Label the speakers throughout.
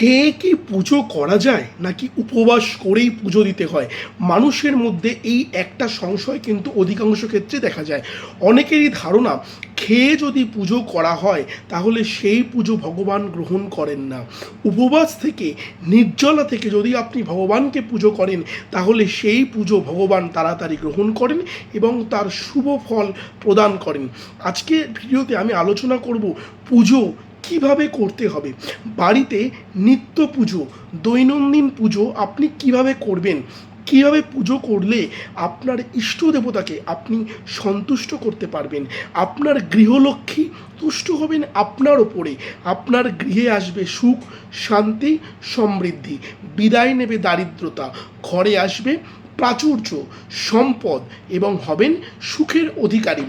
Speaker 1: খেয়ে কি পুজো করা যায়? নাকি উপবাস করেই পুজো দিতে হয়? মানুষের মধ্যে এই একটা সংশয় কিন্তু অধিকাংশ ক্ষেত্রে দেখা যায়। অনেকেরই ধারণা, খেয়ে যদি পুজো করা হয়, তাহলে সেই পুজো ভগবান গ্রহণ করেন না। উপবাস থেকে, নির্জলা থেকে যদি আপনি ভগবানকে পুজো করেন, তাহলে সেই পুজো ভগবান তাড়াতাড়ি গ্রহণ করেন এবং তার শুভ ফল প্রদান করেন। আজকে ভিডিওতে আমি আলোচনা করব পুজো কীভাবে করতে হবে? বাড়িতে নিত্য পুজো, দৈনন্দিন পুজো আপনি কীভাবে করবেন? কীভাবে পুজো করলে আপনার ইষ্ট দেবতাকে আপনি সন্তুষ্ট করতে পারবেন? আপনার গৃহলক্ষ্মী তুষ্ট হবেন আপনার ওপরে। আপনার গৃহে আসবে সুখ, শান্তি, সমৃদ্ধি, বিদায় নেবে দারিদ্রতা। ঘরে আসবে প্রাচুর্য, সম্পদ এবং হবেন সুখের অধিকারী।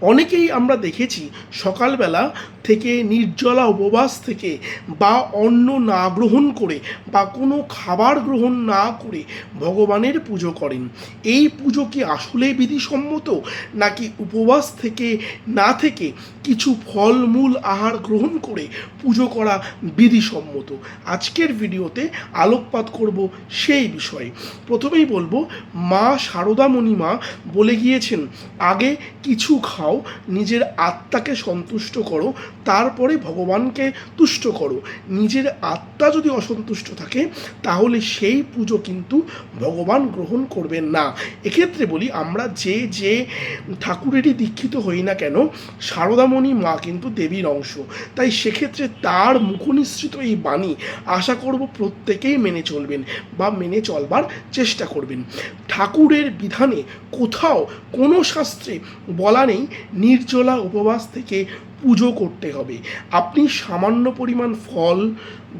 Speaker 1: অনেকেই আমরা দেখেছি সকালবেলা থেকে, নির্জলা উপবাস থেকে বা অন্ন না গ্রহণ করে বা কোনো খাবার গ্রহণ না করে ভগবানের পুজো করেন। এই পুজো কি আসলে বিধিসম্মত? নাকি উপবাস থেকে, না থেকে কিছু ফলমূল আহার গ্রহণ করে পুজো করা বিধিসম্মত? আজকের ভিডিওতে আলোকপাত করব সেই বিষয়ে। প্রথমেই বলব, মা শারদামণি মা বলে গিয়েছেন, আগে কিছু খাও, নিজের আত্মাকে সন্তুষ্ট করো তারপরে ভগবানকে তুষ্ট করো। নিজের আত্মা যদি অসন্তুষ্ট থাকে, তাহলে সেই পুজো কিন্তু ভগবান গ্রহণ করবেন না। এক্ষেত্রে বলি, আমরা যে যে ঠাকুরেরই দীক্ষিত হই না কেন শারদামণি মা কিন্তু দেবীর অংশ। তাই সেক্ষেত্রে তার মুখনিসৃত এই বাণী আশা করব প্রত্যেকেই মেনে চলবেন বা মেনে চলবার চেষ্টা করবেন। ঠাকুরের বিধানে কোথাও কোনো শাস্ত্রে বলা নেই, নির্জলা উপবাস থেকে পুজো করতে হবে। আপনি সামান্য পরিমাণ ফল,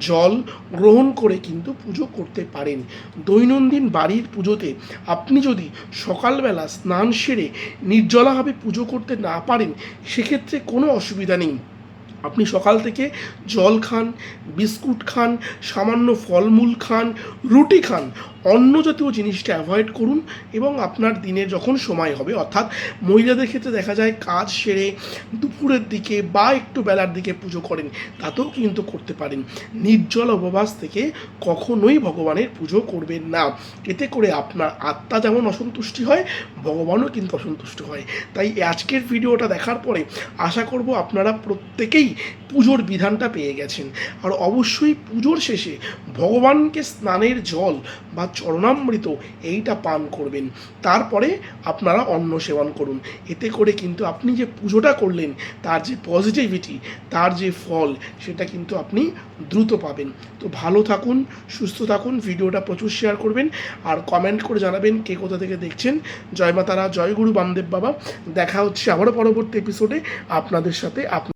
Speaker 1: জল গ্রহণ করে কিন্তু পুজো করতে পারেন। দৈনন্দিন বাড়ির পুজোতে আপনি যদি সকালবেলা স্নান সেরে নির্জলাভাবে পুজো করতে না পারেন, সেক্ষেত্রে কোনো অসুবিধা নেই। আপনি সকাল থেকে জল খান, বিস্কুট খান, সামান্য ফলমূল খান, রুটি খান অন্য জাতীয় জিনিসটা অ্যাভয়েড করুন এবং আপনার দিনের যখন সময় হবে, অর্থাৎ মহিলাদের ক্ষেত্রে দেখা যায় কাজ সেরে দুপুরের দিকে বা একটু বেলার দিকে পুজো করেন, তাতেও কিন্তু করতে পারেন। নির্জল উপবাস থেকে কখনোই ভগবানের পুজো করবেন না। এতে করে আপনার আত্মা যেমন অসন্তুষ্টি হয়, ভগবানও কিন্তু অসন্তুষ্ট হয়। তাই আজকের ভিডিওটা দেখার পরে আশা করব আপনারা প্রত্যেকেই পুজোর বিধানটা পেয়ে গেছেন। আর অবশ্যই পুজোর শেষে ভগবানকে স্নানের জল বা চরণামৃত এইটা পান করবেন। তারপরে আপনারা অন্ন সেবন করুন। এতে করে কিন্তু আপনি যে পুজোটা করলেন, তার যে পজিটিভিটি তার যে ফল, সেটা কিন্তু আপনি দ্রুত পাবেন। তো ভালো থাকুন, সুস্থ থাকুন, ভিডিওটা প্রচুর শেয়ার করবেন। আর কমেন্ট করে জানাবেন কে কোথা থেকে দেখছেন। জয় মাতারা, জয় গুরু বামদেব বাবা। দেখা হচ্ছে আবারও পরবর্তী এপিসোডে আপনাদের সাথে আপ